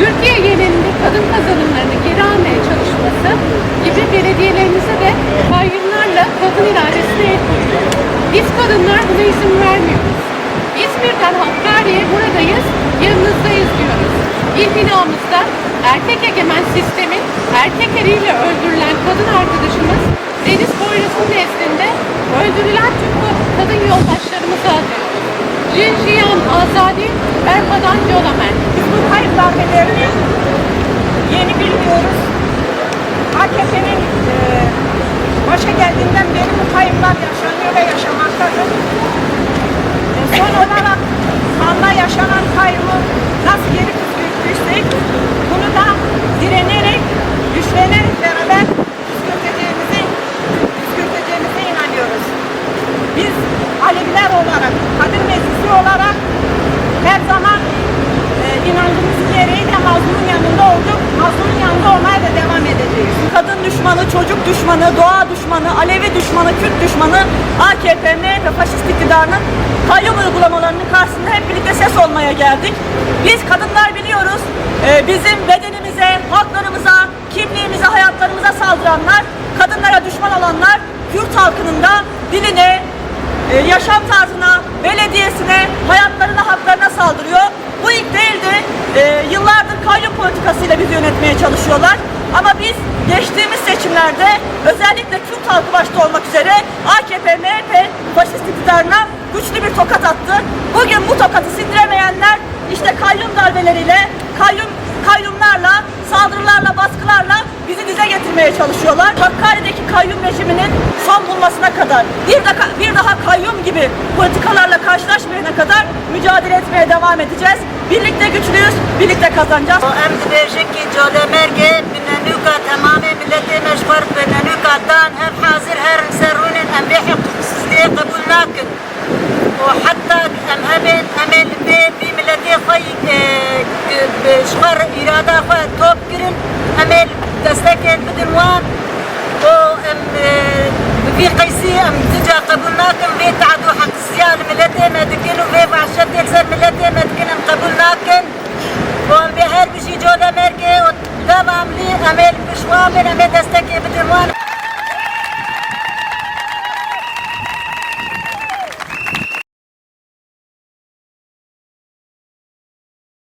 Türkiye genelinde kadın kazanımlarını geri almaya çalışması gibi belediyelerimize de kayyumlarla kadın iradesine el koyuyor. Biz kadınlar buna izin vermiyoruz. İzmir'den Hakkari'ye buradayız, yanınızdayız diyoruz. İl binamızda erkek egemen sistemin erkek eliyle öldürülen kadın arkadaşımız Deniz Boylas'ın nezdinde öldürülen tüm kadın yoldaşlarımıza adıyoruz. Jinjiyan Azadi Berbadan Yolamen. Düşmanı, çocuk düşmanı, doğa düşmanı, Alevi düşmanı, Kürt düşmanı AKP, MHP faşist iktidarının kayyum uygulamalarının karşısında hep birlikte ses olmaya geldik. Biz kadınlar biliyoruz e, bizim bedenimize, haklarımıza, kimliğimize, hayatlarımıza saldıranlar, kadınlara düşman olanlar Kürt halkının da diline, e, yaşam tarzına, belediyesine, hayatlarına, haklarına saldırıyor. Bu ilk değildi. E, yıllardır kayyum politikasıyla bizi yönetmeye çalışıyorlar. Ama biz geçtiğimiz seçimlerde özellikle Kürt halkı başta olmak üzere AKP, MHP faşist iktidarına güçlü bir tokat attı. Bugün bu tokatı sindiremeyenler işte kayyum darbeleriyle, kayyum kayyumlarla, saldırılarla, baskılarla bizi dize getirmeye çalışıyorlar. Hakkari'deki kayyum rejiminin son bulmasına kadar, bir daha, bir daha kayyum gibi politikalarla karşılaşmayana kadar mücadele etmeye devam edeceğiz. Birlikte güçlüyüz, birlikte kazanacağız. em dibêjin ki colemergê bi nenûka temamê milletê meşxwar bi nenûka dan hev hazir herin ser rûnên em bê hiqsizliyê qebûl nakin û heta em hemên em ê li bê vî milletê xwe bi şixwar îrada xwe في قيسية متجا قبول ناكم في تعدو حق تعد وحق السيان ملتين دكين وفي فعشت يكسر ملتين دكين قبول ناكم وان بهر بشي جودة ميركي وتابع ملي أمير بشوامل أمير دستكي بتروان